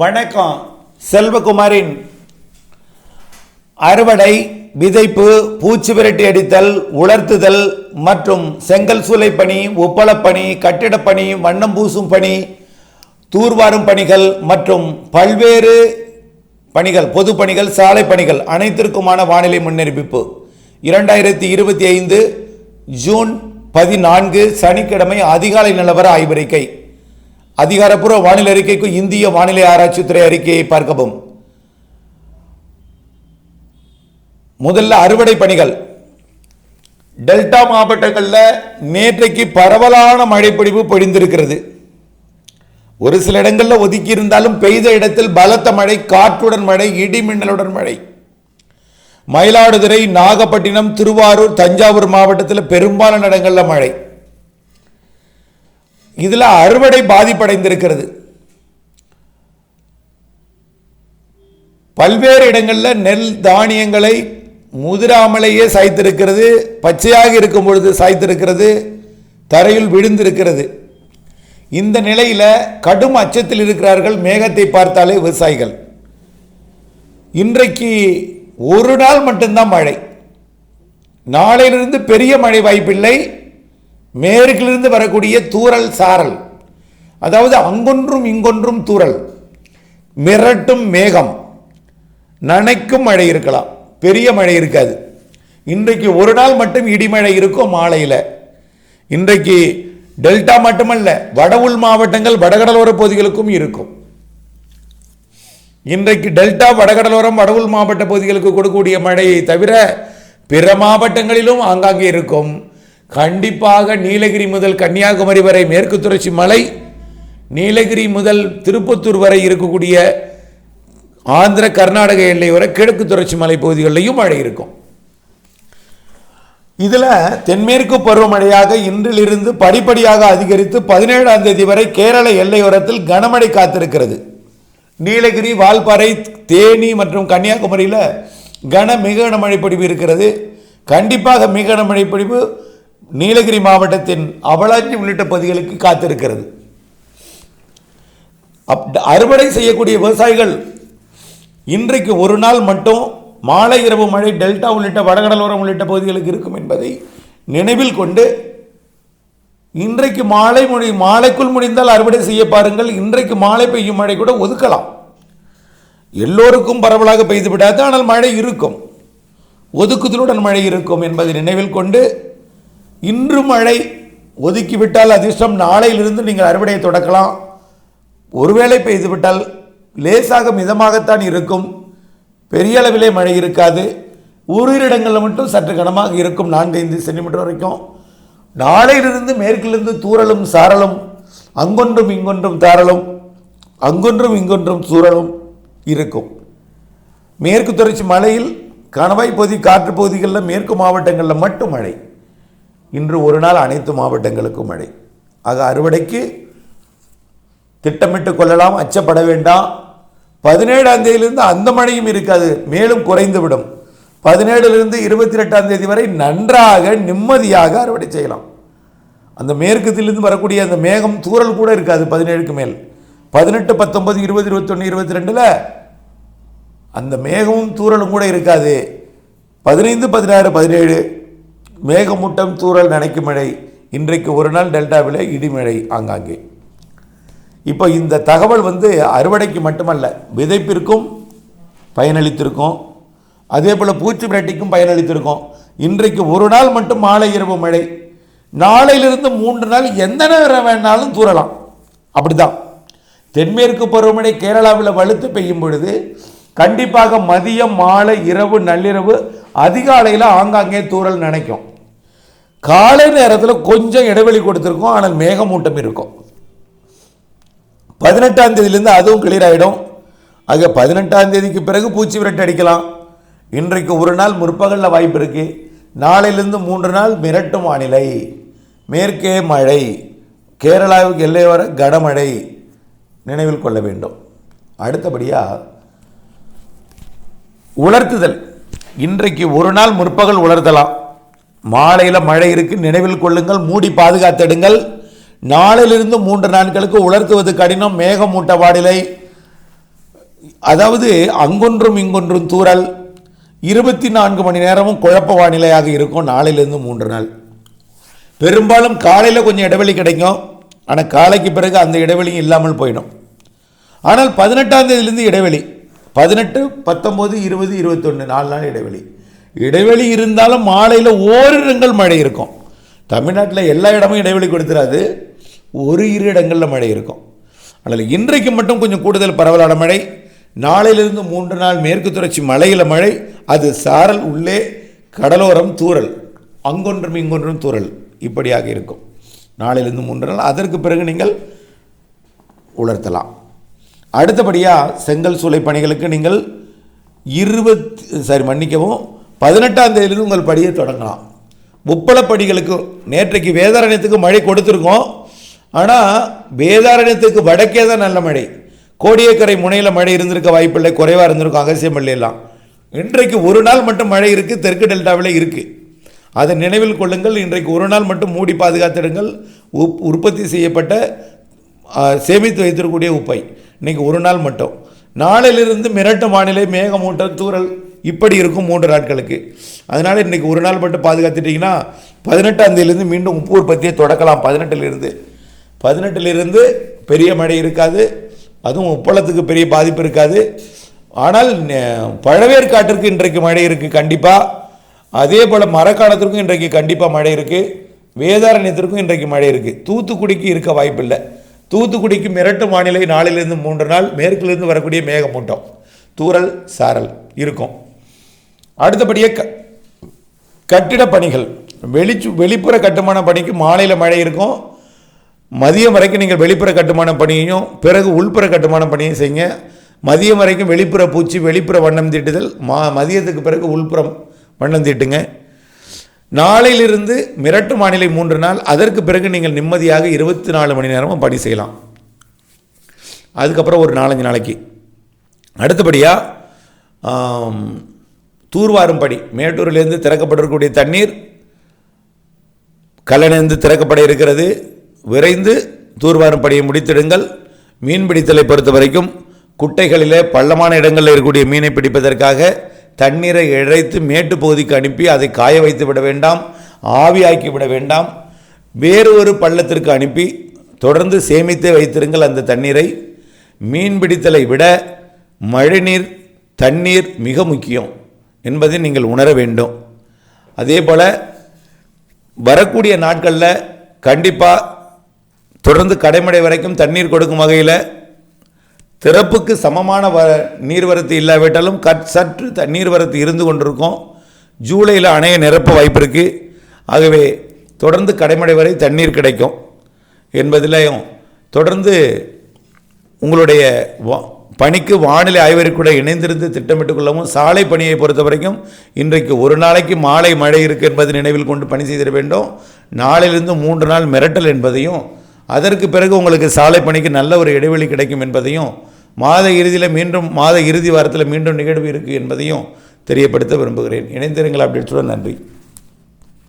வணக்கம். செல்வகுமாரின் அறுவடை விதைப்பு பூச்சி விரட்டி அடித்தல் உலர்த்துதல் மற்றும் செங்கல் சூளை பணி ஒப்பளப்பணி கட்டிடப்பணி வண்ணம் பூசும் பணி தூர்வாரும் பணிகள் மற்றும் பல்வேறு பணிகள் பொது பணிகள் சாலை பணிகள் அனைத்திற்குமான வானிலை முன்னறிவிப்பு. இரண்டாயிரத்தி இருபத்தி ஐந்து ஜூன் பதினான்கு சனிக்கிழமை அதிகாலை நிலவர ஆய்வறிக்கை. அதிகாரப்பூர்வ வானிலை அறிக்கைக்கு இந்திய வானிலை ஆராய்ச்சித்துறை அறிக்கையை பார்க்கவும். முதல்ல அறுவடை பணிகள். டெல்டா மாவட்டங்களில் நேற்றைக்கு பரவலான மழைப்பொழிவு பொழிந்திருக்கிறது. ஒரு சில இடங்களில் ஒதுக்கி இருந்தாலும் பெய்த இடத்தில் பலத்த மழை காற்றுடன் மழை இடி மின்னலுடன் மழை. மயிலாடுதுறை நாகப்பட்டினம் திருவாரூர் தஞ்சாவூர் மாவட்டத்தில் பெரும்பாலான இடங்களில் மழை. இதில் அறுவடை பாதிப்படைந்திருக்கிறது. பல்வேறு இடங்களில் நெல் தானியங்களை முதிராமலேயே சாய்த்திருக்கிறது பச்சையாக இருக்கும் பொழுது சாய்த்திருக்கிறது தரையில் விழுந்திருக்கிறது. இந்த நிலையில் கடும் அச்சத்தில் இருக்கிறார்கள் மேகத்தை பார்த்தாலே விவசாயிகள். இன்றைக்கு ஒரு நாள் மட்டும்தான் மழை. நாளையிலிருந்து பெரிய மழை வாய்ப்பில்லை. மேற்கிலிருந்து வரக்கூடிய தூரல் சாரல். அதாவது அங்கொன்றும் இங்கொன்றும் தூரல். மிரட்டும் மேகம். நனைக்கும் மழை இருக்கலாம். பெரிய மழை இருக்காது. இன்றைக்கு ஒரு நாள் மட்டும் இடிமழை இருக்கும் மாலையில். இன்றைக்கு டெல்டா மட்டுமல்ல வட உள் மாவட்டங்கள் வடகடலோர பகுதிகளுக்கும் இருக்கும். இன்றைக்கு டெல்டா வடகடலோரம் வட உள் மாவட்ட பகுதிகளுக்கு கொடுக்கக்கூடிய மழையை தவிர பிற மாவட்டங்களிலும் ஆங்காங்கே இருக்கும். கண்டிப்பாக நீலகிரி முதல் கன்னியாகுமரி வரை மேற்கு தொடர்ச்சி மலை நீலகிரி முதல் திருப்பத்தூர் வரை இருக்கக்கூடிய ஆந்திர கர்நாடக எல்லை வரை கிழக்கு தொடர்ச்சி மலை பகுதிகளிலையும் மழை இருக்கும். இதில் தென்மேற்கு பருவமழையாக இன்றிலிருந்து படிப்படியாக அதிகரித்து பதினேழாம் தேதி வரை கேரள எல்லையோரத்தில் கனமழை காத்திருக்கிறது. நீலகிரி வால்பாறை தேனி மற்றும் கன்னியாகுமரியில் கன மிக கனமழை பொழிவு இருக்கிறது. கண்டிப்பாக மிக கனமழை பொழிவு நீலகிரி மாவட்டத்தின் அவலாஞ்சி உள்ளிட்ட பகுதிகளுக்கு காத்திருக்கிறது. அப் அறுவடை செய்யக்கூடிய விவசாயிகள் இன்றைக்கு ஒரு நாள் மட்டும் மாலை இரவு மழை டெல்டா உள்ளிட்ட வடகடலோரம் உள்ளிட்ட பகுதிகளுக்கு இருக்கும் என்பதை நினைவில் கொண்டு இன்றைக்கு மாலை மொழி மாலைக்குள் முடிந்தால் அறுவடை செய்ய பாருங்கள். இன்றைக்கு மாலை பெய்யும் மழை கூட ஒதுக்கலாம். எல்லோருக்கும் பரவலாக பெய்து விடாது ஆனால் மழை இருக்கும். ஒதுக்குதலுடன் மழை இருக்கும் என்பதை நினைவில் கொண்டு இன்று மழை ஒதுக்கிவிட்டால் அதிர்ஷ்டம் நாளையிலிருந்து நீங்கள் அறுவடையை தொடக்கலாம். ஒருவேளை பெய்துவிட்டால் லேசாக மிதமாகத்தான் இருக்கும். பெரிய அளவிலே மழை இருக்காது. ஓரிரு இடங்களில் மட்டும் சற்று கனமாக இருக்கும் நான்கைந்து சென்டிமீட்டர் வரைக்கும். நாளையிலிருந்து மேற்கிலிருந்து தூறலும் சாரலும் அங்கொன்றும் இங்கொன்றும் தாரலும் அங்கொன்றும் இங்கொன்றும் சூறலும் இருக்கும். மேற்கு தொடர்ச்சி மலையில் கணவாய் பகுதி காற்று பகுதிகளில் மேற்கு மாவட்டங்களில் மட்டும் மழை. இன்று ஒரு நாள் அனைத்து மாவட்டங்களுக்கும் மழை. ஆக அறுவடைக்கு திட்டமிட்டு கொள்ளலாம் அச்சப்பட வேண்டாம். பதினேழாம் தேதியிலிருந்து அந்த மழையும் இருக்காது மேலும் குறைந்துவிடும். பதினேழுலிருந்து இருபத்தி ரெண்டாம் தேதி வரை நன்றாக நிம்மதியாக அறுவடை செய்யலாம். அந்த மேற்கத்திலிருந்து வரக்கூடிய அந்த மேகம் தூறல் கூட இருக்காது பதினேழுக்கு மேல். பதினெட்டு பத்தொன்பது இருபது இருபத்தொன்று இருபத்தி ரெண்டில் அந்த மேகமும் தூரலும் கூட இருக்காது. பதினைந்து பதினாறு பதினேழு மேகமூட்டம் தூறல் நனைக்கும் மழை இன்றைக்கு ஒரு நாள் டெல்டாவில் இடிமழை ஆங்காங்கே. இப்போ இந்த தகவல் வந்து அறுவடைக்கு மட்டுமல்ல விதைப்பிற்கும் பயனளித்திருக்கும். அதே போல் பூச்சி விரட்டிக்கும் பயனளித்திருக்கும். இன்றைக்கு ஒரு நாள் மட்டும் மாலை இரவு மழை. நாளையிலிருந்து மூன்று நாள் எந்த நேரம் வேணாலும் தூறலாம். அப்படிதான். தென்மேற்கு பருவமழை கேரளாவில் வலுத்து பெய்யும் பொழுது கண்டிப்பாக மதியம் மாலை இரவு நள்ளிரவு அதிகாலையில் ஆங்காங்கே தூறல் நினைக்கும். காலை நேரத்தில் கொஞ்சம் இடைவெளி கொடுத்துருக்கோம் ஆனால் மேகமூட்டம் இருக்கும். பதினெட்டாம் தேதியிலேருந்து அதுவும் கிளியர் ஆகிடும் ஆக பதினெட்டாம் தேதிக்கு பிறகு பூச்சி விரட்டு அடிக்கலாம். இன்றைக்கு ஒரு நாள் முற்பகலில் வாய்ப்பு இருக்குது நாளையிலிருந்து மூன்று நாள் மிரட்டும் வானிலை. மேற்கே மழை. கேரளாவுக்கு எல்லை வர கனமழை. நினைவில் கொள்ள வேண்டும். அடுத்தபடியாக உலர்த்துதல். இன்றைக்கு ஒரு நாள் முற்பகல் உலர்த்தலாம். மாலையில் மழை இருக்கு நினைவில் கொள்ளுங்கள் மூடி பாதுகாத்திடுங்கள். நாளிலிருந்து மூன்று நாட்களுக்கு உலர்த்துவது கடினம் மேகமூட்ட வானிலை அதாவது அங்கொன்றும் இங்கொன்றும் தூறல். இருபத்தி நான்கு மணி நேரமும் குழப்ப வானிலையாக இருக்கும் நாளையிலேருந்து மூன்று நாள். பெரும்பாலும் காலையில் கொஞ்சம் இடைவெளி கிடைக்கும். ஆனால் காலைக்கு பிறகு அந்த இடைவெளியும் இல்லாமல் போயிடும். ஆனால் பதினெட்டாம் தேதியிலேருந்து இடைவெளி. பதினெட்டு பத்தொம்போது இருபது இருபத்தொன்று நாலு நாள் இடைவெளி. இடைவெளி இருந்தாலும் மாலையில் ஓரிடங்கள் மழை இருக்கும். தமிழ்நாட்டில் எல்லா இடமும் இடைவெளி கொடுத்துறாது. ஒரு இரு இடங்களில் மழை இருக்கும். ஆனால் இன்றைக்கு மட்டும் கொஞ்சம் கூடுதல் பரவலான மழை. நாளையிலிருந்து மூன்று நாள் மேற்கு தொடர்ச்சி மலையில் மழை. அது சாரல் உள்ளே கடலோரம் தூரல். அங்கொன்றும் இங்கொன்றும் தூரல். இப்படியாக இருக்கும். நாளையிலிருந்து மூன்று நாள். அதற்கு பிறகு நீங்கள் உலர்த்தலாம். அடுத்தபடியாக செங்கல் சூளை பணிகளுக்கு நீங்கள் இருபத்தி சரி மன்னிக்கவும் பதினெட்டாம் தேதியிலிருந்து உங்கள் படியை தொடங்கலாம். உப்பளப்படிகளுக்கு நேற்றைக்கு வேதாரண்யத்துக்கு மழை கொடுத்துருக்கோம். ஆனால் வேதாரண்யத்துக்கு வடக்கே தான் நல்ல மழை. கோடியக்கரை முனையில் மழை இருந்திருக்க வாய்ப்பில்லை. குறைவாக இருந்திருக்கும். அகசியமல்லி எல்லாம். இன்றைக்கு ஒரு நாள் மட்டும் மழை இருக்குது தெற்கு டெல்டாவில் இருக்குது அதை நினைவில் கொள்ளுங்கள். இன்றைக்கு ஒரு நாள் மட்டும் மூடி பாதுகாத்திடுங்கள். உப் உற்பத்தி செய்யப்பட்ட சேமித்து வைத்திருக்கக்கூடிய உப்பை. இன்றைக்கி ஒரு நாள் மட்டும். நாளிலிருந்து மிரட்டும் வானிலை மேகமூட்டம் தூரல் இப்படி இருக்கும் மூன்று நாட்களுக்கு. அதனால் இன்றைக்கி ஒரு நாள் மட்டும் பாதுகாத்துட்டிங்கன்னா பதினெட்டாந்தேதியிலேருந்து மீண்டும் உப்பு உற்பத்தியை தொடக்கலாம். பதினெட்டிலிருந்து. பதினெட்டிலிருந்து பெரிய மழை இருக்காது. அதுவும் உப்பளத்துக்கு பெரிய பாதிப்பு இருக்காது. ஆனால் பழவேற்காட்டிற்கு இன்றைக்கு மழை இருக்குது கண்டிப்பாக அதே போல் மரக்காலத்திற்கும் இன்றைக்கு கண்டிப்பாக மழை இருக்குது வேதாரண்யத்திற்கும் இன்றைக்கு மழை இருக்குது தூத்துக்குடிக்கு இருக்க வாய்ப்பில்லை. தூத்துக்குடிக்கு மிரட்டு வானிலை நாளிலிருந்து மூன்று நாள் மேற்கிலிருந்து வரக்கூடிய மேகமூட்டம். தூறல் சாரல் இருக்கும். அடுத்தபடியே க கட்டிட பணிகள். வெளிச்சு வெளிப்புற கட்டுமான பணிக்கு மாலையில் மழை இருக்கும். மதியம் வரைக்கும் நீங்கள் வெளிப்புற கட்டுமான பணியையும் பிறகு உள்புற கட்டுமான பணியும் செய்யுங்க. மதியம் வரைக்கும் வெளிப்புற பூச்சி வெளிப்புற வண்ணம் தீட்டுதல். மா மதியத்துக்கு பிறகு உள்புறம் வண்ணம் தீட்டுங்க. நாளையிலிருந்து மிரட்டு வானிலை மூன்று நாள். அதற்கு பிறகு நீங்கள் நிம்மதியாக இருபத்தி நாலு மணி நேரமும் பணி செய்யலாம். அதுக்கப்புறம் ஒரு நாலஞ்சு நாளைக்கு. அடுத்தபடியாக தூர்வாரும் படி மேட்டூரிலிருந்து திறக்கப்பட்டிருக்கக்கூடிய தண்ணீர் கல்லணைந்து திறக்கப்பட இருக்கிறது. விரைந்து தூர்வாரும் பணியை முடித்திடுங்கள். மீன் பிடித்தலை பொறுத்த வரைக்கும் குட்டைகளிலே பள்ளமான இடங்களில் இருக்கக்கூடிய மீனை பிடிப்பதற்காக தண்ணீரை இழைத்து மேட்டு பகுதிக்கு அனுப்பி அதை காய வைத்து விட வேண்டாம் ஆவியாக்கி விட வேண்டாம். வேறு ஒரு பள்ளத்திற்கு அனுப்பி தொடர்ந்து சேமித்து வைத்திருங்கள் அந்த தண்ணீரை. மீன் பிடித்தலை விட மழைநீர் தண்ணீர் மிக முக்கியம். என்பதை நீங்கள் உணர வேண்டும். அதே போல் வரக்கூடிய நாட்களில் கண்டிப்பாக தொடர்ந்து கடைமடை வரைக்கும் தண்ணீர் கொடுக்கும் வகையில் திறப்புக்கு சமமான வ நீர்வரத்து இல்லாவிட்டாலும் கட் சற்று த நீர்வரத்து இருந்து கொண்டிருக்கும். ஜூலையில் அணைய நிரப்ப வாய்ப்பு இருக்குது ஆகவே தொடர்ந்து கடைமடை வரை தண்ணீர் கிடைக்கும். என்பதிலையும் தொடர்ந்து உங்களுடைய வா- பணிக்கு வானிலை ஆய்வறிக்கூட இணைந்திருந்து திட்டமிட்டுக் கொள்ளவும் சாலை பணியை பொறுத்த வரைக்கும் இன்றைக்கு ஒரு நாளைக்கு மாலை மழை இருக்கு என்பதை நினைவில் கொண்டு பணி செய்திட வேண்டும். நாளிலிருந்து மூன்று நாள் மிரட்டல் என்பதையும் அதற்கு பிறகு உங்களுக்கு சாலை பணிக்கு நல்ல ஒரு இடைவெளி கிடைக்கும் என்பதையும் மாத இறுதியில் மீண்டும் மாத இறுதி வாரத்தில் மீண்டும் நிகழ்வு இருக்குது என்பதையும் தெரியப்படுத்த விரும்புகிறேன். இணைந்திருங்கள் அப்டேட்ஸுடன் நன்றி.